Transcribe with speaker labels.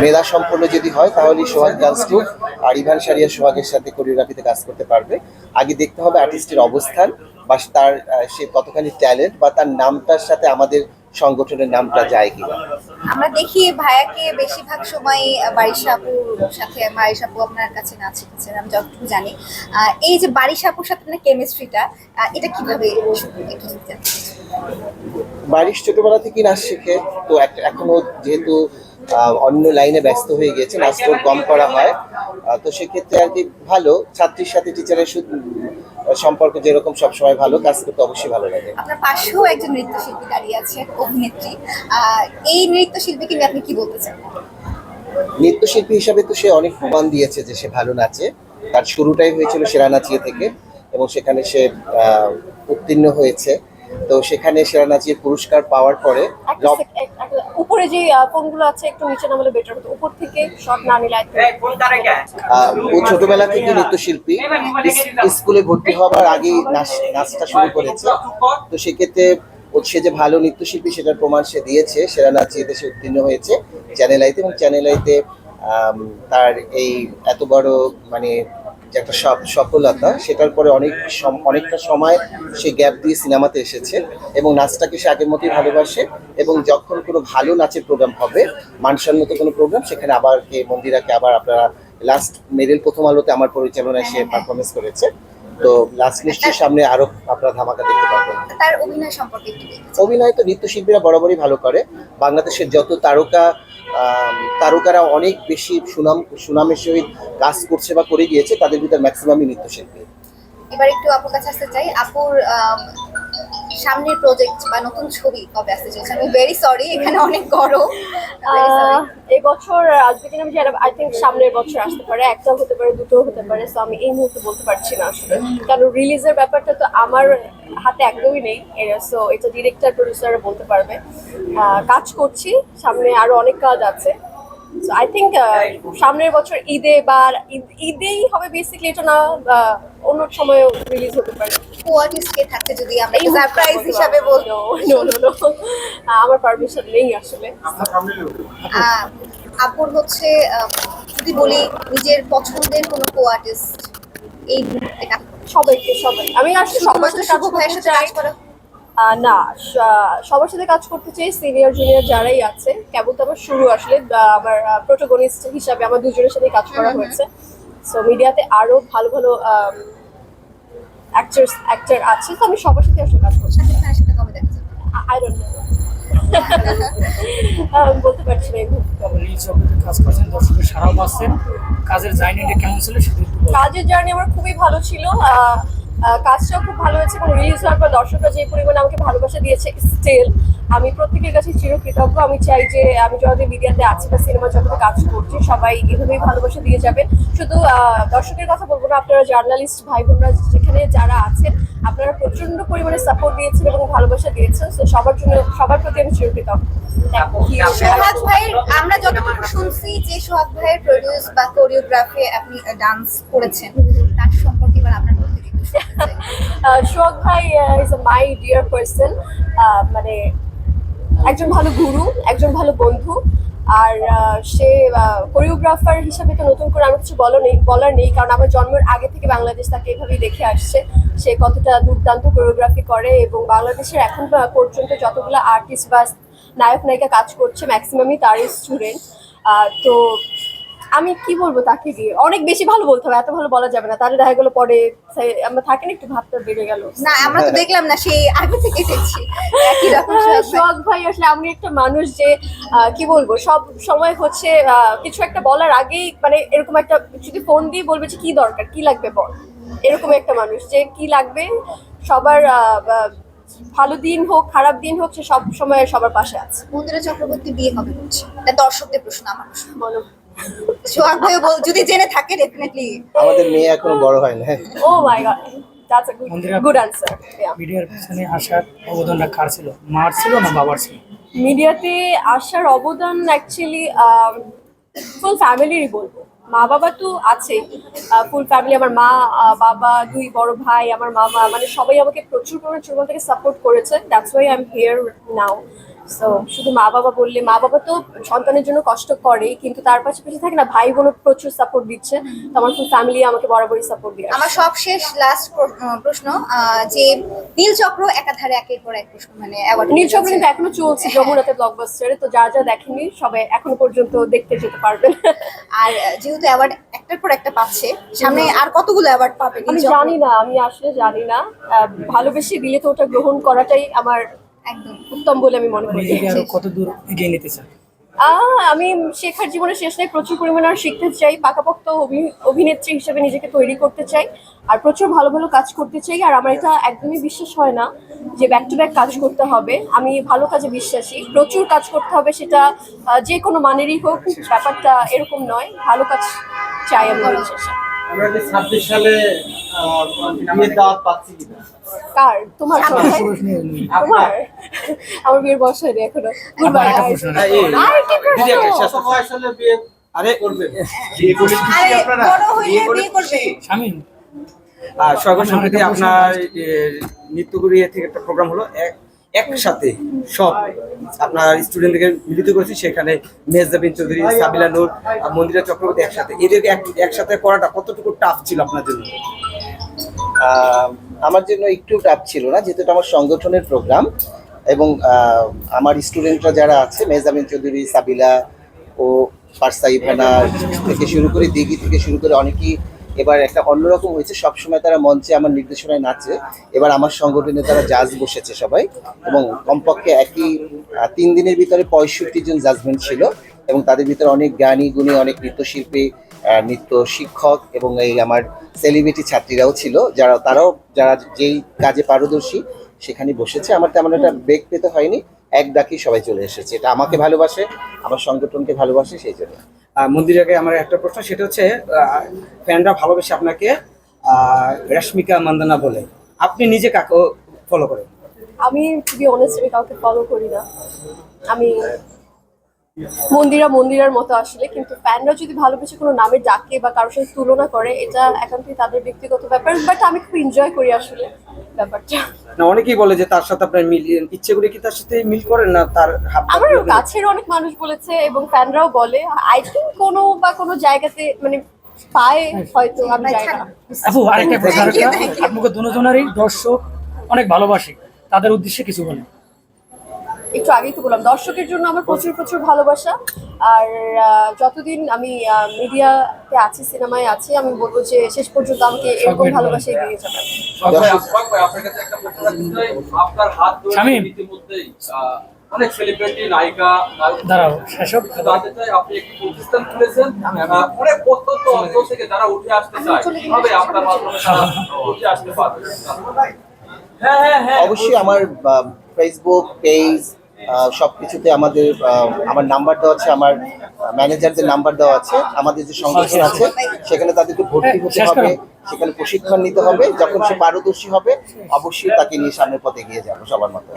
Speaker 1: মেধা সম্পন্ন যদি হয় তাহলে সোহাগ ডান্স আর ইভান সারিয়া সোহাগের সাথে কোরিওগ্রাফিতে কাজ করতে পারবে আগে দেখতে হবে আর্টিস্টের অবস্থান বা তার সে কতখানি ট্যালেন্ট বা তার নামটার সাথে আমাদের সংগঠনের নামটা যায় কিনা
Speaker 2: আমরা দেখি ভাইয়াকে বেশিরভাগ সময় বারিশা আপুর সাথে বারিশা আপু আপনার কাছে নাচ শিখেছেন আমি যতটুকু জানি এই যে বারিশা আপুর সাথে আপনার কেমিস্ট্রিটা এটা কীভাবে।
Speaker 1: বারিশ ছোটবেলা থেকেই নাচ শেখে তো এখনও যেহেতু অন্য লাইনে ব্যস্ত হয়ে গেছে নাচটা ওর কম করা হয়। তো সেক্ষেত্রে আর কি ভালো ছাত্রীর সাথে টিচারের সম্পর্ক যেরকম সবসময় ভালো কাজ করতে অবশ্যই ভালো লাগে।
Speaker 2: আপনার পাশেও একজন নৃত্যশিল্পী দাঁড়িয়ে আছে অভিনেত্রী। এই নৃত্যশিল্পীকে নিয়ে আপনি কি বলতে চান?
Speaker 1: নৃত্যশিল্পী হিসাবে তো সে অনেক প্রমাণ দিয়েছে যে সে ভালো নাচে। তার শুরুটাই হয়েছিল সেরা নাচিয়ে থেকে এবং সেখানে সে উত্তীর্ণ হয়েছে। তো সেখানে সেরা নাচিয়ে পুরস্কার পাওয়ার পরে
Speaker 3: উপরে যে ফোনগুলো আছে একটু নিচে নামলে বেটার হতো। উপর থেকে শর্ট না নিলে
Speaker 1: আহ, ও ছোটবেলা থেকে নৃত্যশিল্পী। স্কুলে ভর্তি হওয়ার আগেই নাচ নাচটা শুরু করেছে। তো সেক্ষেত্রে ও সে যে ভালো নৃত্যশিল্পী সেটার প্রমাণ সে দিয়েছে। সেরা নাচিয়েতে সে উত্তীর্ণ হয়েছে। চ্যানেল আইতে এবং চ্যানেল আইতে তার এই এত বড় মানে যে একটা সফ- সফলতা, সেটার পরে অনেক অনেকটা সময় সে গ্যাপ দিয়ে সিনেমাতে এসেছে এবং নাচটাকে সে আগের মতোই ভালোবাসে এবং যখন কোনো ভালো নাচের প্রোগ্রাম হবে মানসম্মত কোনো প্রোগ্রাম সেখানে আবার কে মন্দিরাকে আবার আপনারা লাস্ট মেডেল প্রথম আলোতে আমার পরিচালনায় সে পারফরমেন্স করেছে। তো লাস্ট নিশ্চয়ই সামনে আরও আপনারা ধামাকা দেখতে পাবেন।
Speaker 2: তার অভিনয় সম্পর্কে।
Speaker 1: অভিনয় তো নৃত্যশিল্পীরা বরাবরই ভালো করে। বাংলাদেশের যত তারকা তারকারা অনেক বেশি সুনাম সুনামের সহিত কাজ করছে বা করে গিয়েছে তাদের ভিতর ম্যাক্সিমামই নৃত্যশিল্পী।
Speaker 2: এবার একটু আপুর কাছে আসতে চাই। আপুর সামনের প্রজেক্ট বা নতুন ছবি কবে আসতে চলছে আমি ভেরি সরি এখানে অনেক গরম।
Speaker 3: এই বছর কিনা আমি জানি আই থিঙ্ক সামনের বছর আসতে পারে একটাও হতে পারে দুটোও হতে পারে সো আমি এই মুহূর্তে বলতে পারছি না আসলে। কারণ রিলিজের ব্যাপারটা তো আমার হাতে একদমই নেই সো এটা ডিরেক্টর প্রডিউসাররা বলতে পারবে। আহ, কাজ করছি সামনে আরও অনেক কাজ আছে। আই থিঙ্ক সামনের বছর ঈদে বা ঈদ- ঈদেই হবে বেসিক্যালি এটা না অন্য সময় রিলিজ হতে পারে।
Speaker 2: কোয়ার্টিস কে থাকতে যদি আমরা
Speaker 3: এই
Speaker 2: সারপ্রাইজ
Speaker 3: বলতে
Speaker 2: হিসাবে বলব
Speaker 3: না। No. আহ, আমার পারমিশন নেই আসলে।
Speaker 2: আপুর হচ্ছে আহ, যদি বলি নিজের পছন্দের কোনো কোয়ার্টিস্ট এই মুহূর্তে
Speaker 3: সবাইকে সবাই। আমি আর সবার সাথে কাজ
Speaker 2: করা
Speaker 3: না সবার সাথে কাজ করতে চাই সিনিয়র জুনিয়র যারাই আছে। কেবল তো আমার শুরু আসলে আমার প্রোটোগনিস্ট হিসাবে আমার দুজনের সাথে কাজ করা হয়েছে। সো মিডিয়াতে আরও ভালো ভালো অ্যাক্টার্স অ্যাক্টার আছে। তো আমি সবার সাথে আসলে কাজ করছি।
Speaker 2: শাকিব খানের সাথে কবে দেখা যাবে?
Speaker 3: আই ডোন্ট নো বলতে পারছি না এই
Speaker 4: ছবিতে কাজ করছেন দর্শকের সারাও পাচ্ছেন। কাজের জার্নিটা কেমন ছিল সেটা
Speaker 3: কাজের জার্নি আমার খুবই ভালো ছিল। কাজটাও খুব ভালো হয়েছে এবং রিলিজ হওয়ার পর দর্শকরা যে পরিমাণে আমাকে ভালোবাসা দিয়েছে স্টিল আমি প্রত্যেকের কাছে চিরকৃতজ্ঞ। আমি চাই যে আমি যতদিন মিডিয়াতে আছি বা সিনেমা জগতে কাজ করছি সবাই এভাবেই ভালোবাসা দিয়ে যাবেন শুধু দর্শকের কথা বলব না আপনারা জার্নালিস্ট ভাই বোনরা যেখানে যারা আছেন আপনারা প্রচণ্ড পরিমাণে সাপোর্ট দিয়েছেন এবং ভালোবাসা দিয়েছেন। তো সবার জন্য সবার প্রতি আমি চিরকৃতজ্ঞ।
Speaker 2: সোহাগ ভাইয়ের আমরা যতটুকু শুনছি যে সোহাগ ভাইয়ের প্রডিউস বা কোরিওগ্রাফি আপনি ডান্স করেছেন
Speaker 3: শোক ভাই is a my dear person মানে একজন ভালো গুরু, একজন ভালো বন্ধু। আর সে কোরিওগ্রাফার হিসাবে তো নতুন করে আমার কিছু বলো নেই, বলার নেই, কারণ আমার জন্মের আগে থেকে বাংলাদেশ তাকে এভাবেই দেখে আসছে। সে কতটা দুর্দান্ত কোরিওগ্রাফি করে এবং বাংলাদেশের এখন পর্যন্ত যতগুলো আর্টিস্ট বা নায়ক নায়িকা কাজ করছে ম্যাক্সিমামই তারই স্টুডেন্ট তো আমি কি বলব তাকে দিয়ে? অনেক বেশি ভালো বলতে হবে এত ভালো বলা যাবে না। তাহলে দেখা গেলো পরে আমরা থাকেন একটু ভাবটা বেড়ে গেল।
Speaker 2: না আমরা তো দেখলাম না সেই আগে থেকে দেখছি ভাই।
Speaker 3: শখ ভাই আসলে আমি একটা মানুষ যে কি বলব সব সময় হচ্ছে কিছু একটা বলার আগেই মানে এরকম একটা যদি ফোন দিয়ে বলবে যে কি দরকার? কি লাগবে বল? এরকম একটা মানুষ যে কি লাগবে? সবার ভালো দিন হোক খারাপ দিন হোক সে সব সময় সবার পাশে আছে।
Speaker 2: মন্দিরা চক্রবর্তী বিয়ে হবে বলছে। এটা দর্শকদের প্রশ্ন আমার।
Speaker 3: বলো।
Speaker 2: সোহাগ ভাই বল- যদি জেনে থাকে ডেফিনেটলি
Speaker 1: আমাদের মেয়ে এখনও বড় হয় না
Speaker 3: ও my god that's a good
Speaker 4: Mandira-
Speaker 3: good answer
Speaker 4: মিডিয়ার পিছনে আসার অবদানটা কার ছিল? মার ছিল না বাবার ছিল?
Speaker 3: মিডিয়াতে আসার অবদান অ্যাকচুয়ালি ফুল ফ্যামিলিরই বলব। মা বাবা তো আছেই। ফুল ফ্যামিলি আমার মা বাবা দুই বড় ভাই আমার মামা মানে সবাই আমাকে প্রচুর পরিমাণে ছোটবেলা থেকে সাপোর্ট করেছে। That's why I am here now তো শুধু মা বাবা বললে মা বাবা তো সন্তানের জন্য কষ্ট করে কিন্তু তার পাশাপাশি থাকে না ভাই বোনও প্রচুর সাপোর্ট দিচ্ছে। তো আমার ফুল ফ্যামিলি আমাকে বরাবরই সাপোর্ট দিয়ে
Speaker 2: আমার সব শেষ লাস্ট প্রশ্ন যে নীলচক্র একাধারে একের পর এক প্রশ্ন মানে অ্যাওয়ার্ড
Speaker 3: নীল চক্র কিন্তু এখনও চলছে যমুনাতে ব্লকবাস্টারে তো যারা যারা দেখেনি সবাই এখনও পর্যন্ত দেখতে যেতে পারবেন।
Speaker 2: আর যেহেতু অ্যাওয়ার্ড একটার পর একটা পাচ্ছে সামনে আর কতগুলো অ্যাওয়ার্ড পাবে
Speaker 3: আমি জানি না আমি আসলে জানি না। ভালোবেসে দিলে তো ওটা গ্রহণ করাটাই আমার
Speaker 2: একদম
Speaker 3: উত্তম বলে আমি মনে করি।
Speaker 4: আরও কত দূর এগিয়ে নিতে চান?
Speaker 3: আমি শেখার জীবনে শেষ নেই প্রচুর পরিমাণে আর শিখতে চাই পাকাপোক্ত অভি- অভিনেত্রী হিসেবে নিজেকে তৈরি করতে চাই আর প্রচুর ভালো ভালো কাজ করতে চাই আর আমার এটা একদমই বিশ্বাস হয় না যে ব্যাক টু ব্যাক কাজ করতে হবে। আমি ভালো কাজে বিশ্বাসী প্রচুর কাজ করতে হবে সেটা যে কোনো মানেরই হোক ব্যাপারটা এরকম নয় ভালো কাজ চাই আমি শেষে।
Speaker 5: আমরা কি সালে আহ, বিয়ের দাওয়াত পাচ্ছি কিনা?
Speaker 3: কার? তোমার আমার বিয়ের বয়স হয়নি এখনও। গুড
Speaker 4: একটা
Speaker 3: বাই আর কি প্রশ্ন?
Speaker 5: বয়স হলে বিয়ে?
Speaker 6: আরে
Speaker 5: করবে। বিয়ে করলে
Speaker 2: আরে বিয়ে করবে।
Speaker 4: স্বামী?
Speaker 6: আর সরকার সম্প্রতি আপনার এ, নৃত্যগুরু ইয়ে থেকে একটা প্রোগ্রাম হলো এক একসাথে সব আপনার স্টুডেন্টদেরকে মিলিত করেছি। সেখানে মেজদাবিন চৌধুরী, সাবিলা নূর মন্দিরা চক্রবর্তী একসাথে। এদেরকে একসাথে করাটা কতটুকু টাফ ছিল আপনার জন্য?
Speaker 1: আমার জন্য একটু টাফ ছিল না, যেহেতু আমার সংগঠনের প্রোগ্রাম এবং আমার স্টুডেন্টরা যারা আছে মেজামিন চৌধুরী, সাবিলা ও ফারসা ইভানা থেকে শুরু করে দিঘি থেকে শুরু করে অনেকেই এবার একটা অন্যরকম হয়েছে, সবসময় তারা মঞ্চে আমার নির্দেশনায় নাচে। এবার আমার সংগঠনে তারা জাজ বসেছে সবাই, এবং কমপক্ষে একই তিন দিনের ভিতরে পঁয়ষট্টি জন জাজমেন্ট ছিল, এবং তাদের ভিতরে অনেক জ্ঞানী গুণী, অনেক নৃত্যশিল্পী নৃত্য শিক্ষক এবং এই আমার সেলিব্রিটি ছাত্রীরাও ছিল, যারা, তারাও, যারা যেই কাজে পারদর্শী, সেখানে বসেছে। আমার তেমন একটা বেগ পেতে হয়নি। এক ডাকি সবাই চলে এসেছে। এটা আমাকে ভালোবাসে আমার সংগঠনকে ভালোবাসে সেই জন্য।
Speaker 6: মন্দির আগে আমার একটা প্রশ্ন সেটা হচ্ছে ফ্যানরা ভালোবেসে আপনাকে আহ, রশ্মিকা মান্দানা বলে। আপনি নিজে কাকে ফলো করেন?
Speaker 3: আমি খুবই অনেস্ট আমি কাউকে ফলো করি না। আমি মন্দিরা মন্দিরার মতো আসলে কিন্তু ফ্যানরা যদি ভালোবেসে কোনো নামে ডাকে বা কারোর সাথে তুলনা করে এটা একান্তই তাদের ব্যক্তিগত ব্যাপার বাট আমি খুব এনজয় করি আসলে ব্যাপারটা।
Speaker 6: না অনেকেই বলে যে তার সাথে আপনার মিল ইচ্ছে করে কি তার সাথে মিল করেন না? তার
Speaker 3: আমার কাছের অনেক মানুষ বলেছে এবং ফ্যানরাও বলে আই থিঙ্ক কোনো বা কোনো জায়গাতে মানে পায় হয়তো আমি জানি না।
Speaker 4: আপু আরেকটা প্রশ্ন
Speaker 2: Thank you,
Speaker 4: আরেকটা
Speaker 2: thank you.
Speaker 4: আপনাকে দুজনেরই দর্শক অনেক ভালোবাসে তাদের উদ্দেশ্যে কিছু বলেন।
Speaker 3: একটু আগেই তো বললাম দর্শকের জন্য আমার প্রচুর প্রচুর ভালোবাসা। আর যতদিন আমি মিডিয়াতে আছি সিনেমায় আছি আমি বলব যে শেষ পর্যন্ত আমাকে এরকম
Speaker 4: সবাই
Speaker 3: ভালোবাসাই দিয়ে যাবে
Speaker 1: দর্শক-
Speaker 5: আপনার কাছে একটা প্রশ্ন রাখতে চাই আপনার হাত ধরে
Speaker 4: শামীম।
Speaker 5: ইতিমধ্যেই আহ, অনেক সেলিব্রিটি নায়িকা
Speaker 4: দাঁড়াও সেসব
Speaker 5: জানতে চাই আপনি একটি প্রতিষ্ঠান খুলেছেন অনেক প্রত্যন্ত অঞ্চল থেকে যারা উঠে আসতে চায় কীভাবে আপনার মাধ্যমে উঠে আসতে পারবে।
Speaker 1: অবশ্যই আমার ফেসবুক পেজ সব কিছুতে আমাদের আহ, আমার নাম্বার দেওয়া আছে আমার ম্যানেজারদের নাম্বার দেওয়া আছে আমাদের যে সংগঠন আছে সেখানে তাদেরকে ভর্তি হতে হবে সেখানে প্রশিক্ষণ নিতে হবে যখন সে পারদর্শী হবে অবশ্যই তাকে নিয়ে সামনের পথে এগিয়ে যাব সবার মতো।